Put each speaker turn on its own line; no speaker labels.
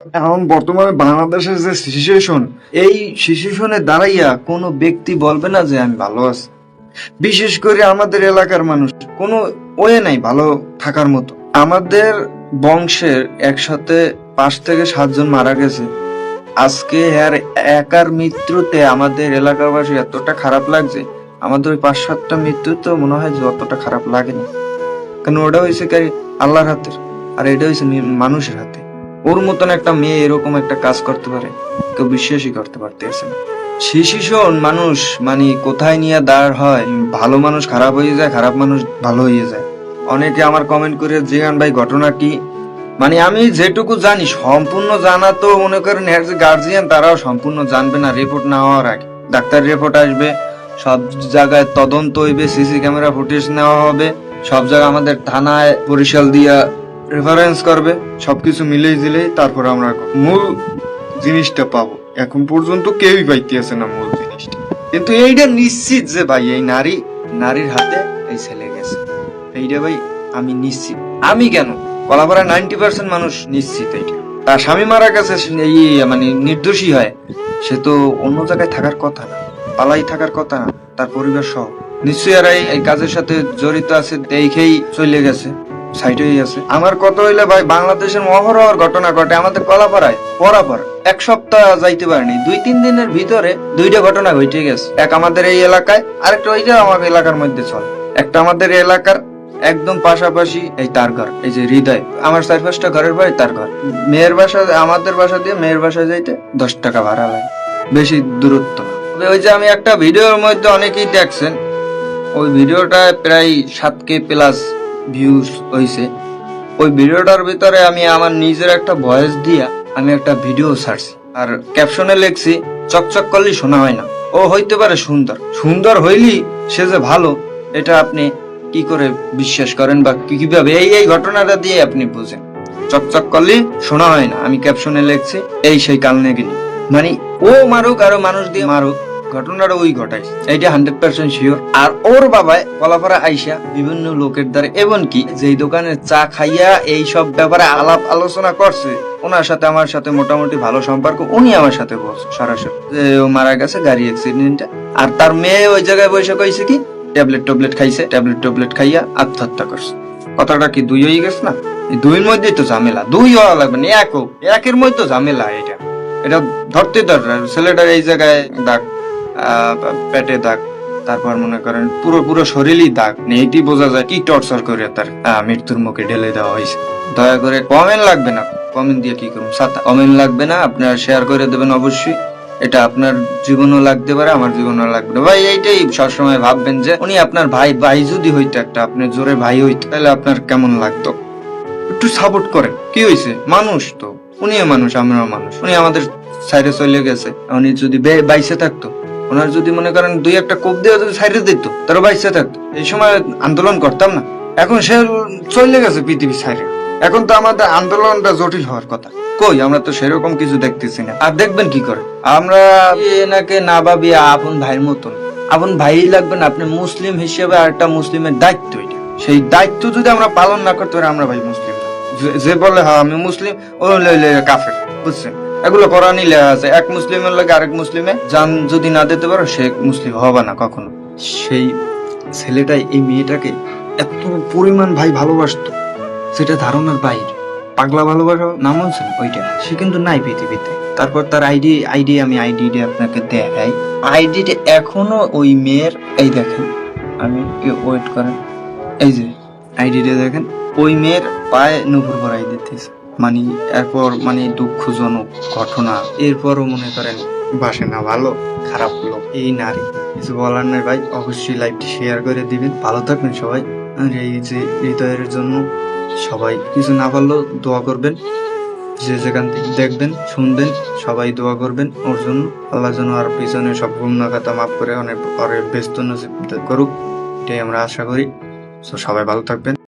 এখন বর্তমানে বাংলাদেশের যে সিচুয়েশন এই সিচুয়েশনে দাঁড়াইয়া কোনো ব্যক্তি বলবে না যে আমি ভালো আছি। বিশেষ করে আমাদের এলাকার মানুষ, কোনো ওয়ে নাই ভালো থাকার মতো। আমাদের বংশের একসাথে পাঁচ থেকে সাতজন মারা গেছে। আজকে আর একার মৃত্যুতে আমাদের এলাকাবাসী এতটা খারাপ লাগছে। আমাদের ওই পাঁচ সাতটা মৃত্যু তো মনে হয় যে অতটা খারাপ লাগেনি। কারণ ওটা হয়েছে আল্লাহর হাতের, আর এটা হয়েছে মানুষের হাতে। ওর মতন একটা মেয়ে এরকম একটা কাজ করতে পারে, কেউ বিশ্বাসই করতে পারতেছে না। শিশিশন মানুষ মানে কোথায় নিয়ে দাঁড় হয়, ভালো মানুষ খারাপ হয়ে যায়, খারাপ মানুষ ভালো হয়ে যায়। অনেকে আমার কমেন্ট করে জিগান ভাই, ঘটনা কি? মানে আমি যেটুকু জানি, সম্পূর্ণ জানা তো মনে করেন এর যে গার্জিয়ান তারাও সম্পূর্ণ জানবে না রিপোর্ট না হওয়ার আগে। ডাক্তার রিপোর্ট আসবে, সব জায়গায় তদন্ত হইবে সিসি ক্যামেরা ফুটেজ নেওয়া হবে, সব জায়গায় আমাদের থানায় পরিশাল দিয়া রেফারেন্স করবে, সবকিছু মিলেই দিলেই তারপর আমরা মূল জিনিসটা পাবো। এখন পর্যন্ত কেউই পাইতেছে না মূল জিনিসটা। কিন্তু এইটা নিশ্চিত যে ভাই, এই নারী, নারীর হাতে এই ছেলে গেছে। এইটা ভাই, আমি নিশ্চিত। আমি কেন? কলাপাড়া নাইনটি পার্সেন্ট মানুষ নিশ্চিত এইটা। তার স্বামী মারা গেছে এই মানে নির্দোষী হয়। সে তো অন্য জায়গায় থাকার কথা না, পালাই থাকার কথা না, তার পরিবার সহ। নিশ্চয়ই আর এই- এই কাজের সাথে জড়িত আছে, দেখেই চলে গেছে। হয়ে গেছে আমার কথা হইলে ভাই, বাংলাদেশের মহরহর ঘটনা ঘটে। আমাদের কলাপাড়ায়, পরাপর, এক সপ্তাহ যাইতে পারেনি। দুই, তিন দিনের ভিতরে দুইটা ঘটনা ঘটে গেছে। এক আমাদের এই এলাকায়, আরেকটা ওইটা আমার এলাকার মধ্যে চলে। একটা আমাদের এলাকার একদম পাশাপাশি এই তার ঘর, এই যে হৃদয়। আমার চার পাঁচটা ঘরের পরে তার ঘর। মেয়ের বাসা, আমাদের বাসা দিয়ে মেয়ের বাসায় যাইতে দশ টাকা ভাড়া লাগে। বেশি দূরত্ব ওই যে আমি একটা ভিডিওর মধ্যে অনেকেই দেখছেন, ওই ভিডিওটা প্রায় সাত কে প্লাস ভিউজ হয়েছে ওই ভিডিওটার ভিতরে আমি আমার নিজের একটা ভয়েস দিয়া আমি একটা ভিডিও ছাড়ছি। আর ক্যাপশনে লিখছি চকচক করলে শোনা হয় না। ও হইতে পারে সুন্দর। সুন্দর হইলি সে যে ভালো, এটা আপনি কি করে বিশ্বাস করেন বা কীভাবে এই এই ঘটনাটা দিয়ে আপনি বুঝেন? চকচক করলে শোনা হয় না। আমি ক্যাপশনে লিখছি, এই সেই কাল নেগিনি। মানে ও মারুক আরও মানুষ দিয়ে মারুক ঘটনাটা ওই ঘটাই এইটা হান্ড্রেড পার্সেন্ট শিওর আর ওর বাবায় কলাপাড়া আইসা বিভিন্ন লোকের দ্বারা এমনকি যেই দোকানে চা খাইয়া এই সব ব্যাপারে আলাপ আলোচনা করছে ওনার সাথে আমার সাথে মোটামুটি ভালো সম্পর্ক উনি আমার সাথে বলছে সরাসরি। যে ও মারা গেছে গাড়ি অ্যাক্সিডেন্টে আর তার মেয়ে ওই জায়গায় বসে কইছে কি ট্যাবলেট ট্যাবলেট খাইছে ট্যাবলেট ট্যাবলেট খাইয়া আত্মহত্যা করছে। কথাটা কি দুই হয়ে গেছে না? দুইয়ের মধ্যেই তো ঝামেলা দুই হওয়া লাগবে না এক হোক। একের মধ্যে তো ঝামেলা এটা। এটা ধরতে ধর ছেলেটার এই জায়গায় আহ, পেটে দাগ, তারপর মনে করেন পুরো পুরো শরীরই দাগ। এইটি বোঝা যায় কি টর্চার করে তার মৃত্যুর মুখে ঢেলে দেওয়া হয়েছে। দয়া করে, কমেন্ট লাগবে না। কমেন্ট দিয়ে কি করুন কমেন্ট লাগবে না আপনার শেয়ার করে দেবেন অবশ্যই। এটা আপনার জীবনও লাগতে পারে, আমার জীবনও লাগবে না। ভাই, এইটাই সবসময় ভাববেন যে, উনি আপনার ভাই ভাই যদি হইতো একটা, আপনি জোরে ভাই হইতো, তাহলে আপনার কেমন লাগতো? একটু সাপোর্ট করেন। কি হয়েছে মানুষ তো। উনিও মানুষ, আমরাও মানুষ। উনি আমাদের সাইডে চলে গেছে। উনি যদি বাইসে থাকতো ওনার যদি মনে করেন দুই একটা কোপ দিয়ে যদি সাইডে দিত তারা বাইসে থাকতো। এই সময় আন্দোলন করতাম না। এখন সে চলে গেছে পৃথিবীর সাইডে এখন তো আমাদের আন্দোলনটা জটিল হওয়ার কথা। কই, আমরা তো সেরকম কিছু দেখতেছি না। আর দেখবেন কি করে? আমরা এনাকে না ভাবি আপন ভাইয়ের মতন। আপন ভাই লাগবে না, আপনি মুসলিম হিসেবে একটা মুসলিমের দায়িত্ব এটা। সেই দায়িত্ব যদি আমরা পালন না করতে পারি, আমরা ভাই মুসলিম যে- বলে হ্যাঁ আমি মুসলিম, ও কাফের, বুঝছেন? এগুলো কোরআনই লেখা আছে। এক মুসলিমের লাগে আরেক মুসলিমে যান যদি না দিতে পারো, সে মুসলিম হবে না কখনো। সেই ছেলেটাই, এই মেয়েটাকে এত পরিমাণ ভাই ভালোবাসতো, সেটা ধারণার বাইরে। পাগলা ভালোবাসা নাম আছে ওইটা। সে কিন্তু নাই পৃথিবীতে। তারপর তার আইডি আইডি আমি আইডিটা আপনাকে দেখাই আইডিটা এখনও ওই মেয়ের, এই দেখেন, আমি ওয়েট করেন। এই যে, আইডিটা দেখেন, ওই মেয়ের পায়ে নুপুর ভরাই দিতেছে। মানে এরপর মানে দুঃখজনক ঘটনা। এরপরও মনে করেন বাসে না ভালো, খারাপ লোক এই নারী, কিছু বলার নাই ভাই, অবশ্যই লাইভটি শেয়ার করে দিবেন। ভালো থাকবেন সবাই। আর এই যে হৃদয়ের জন্য সবাই কিছু না পারলেও দোয়া করবেন। যে যেখান থেকে দেখবেন, শুনবেন, সবাই দোয়া করবেন ওর জন্য। আল্লাহ যেন আর পিছনে সব গুমনা খাতা মাফ করে অনেক পরে ব্যস্ত নসিব করুক। এটাই আমরা আশা করি। তো সবাই ভালো থাকবেন।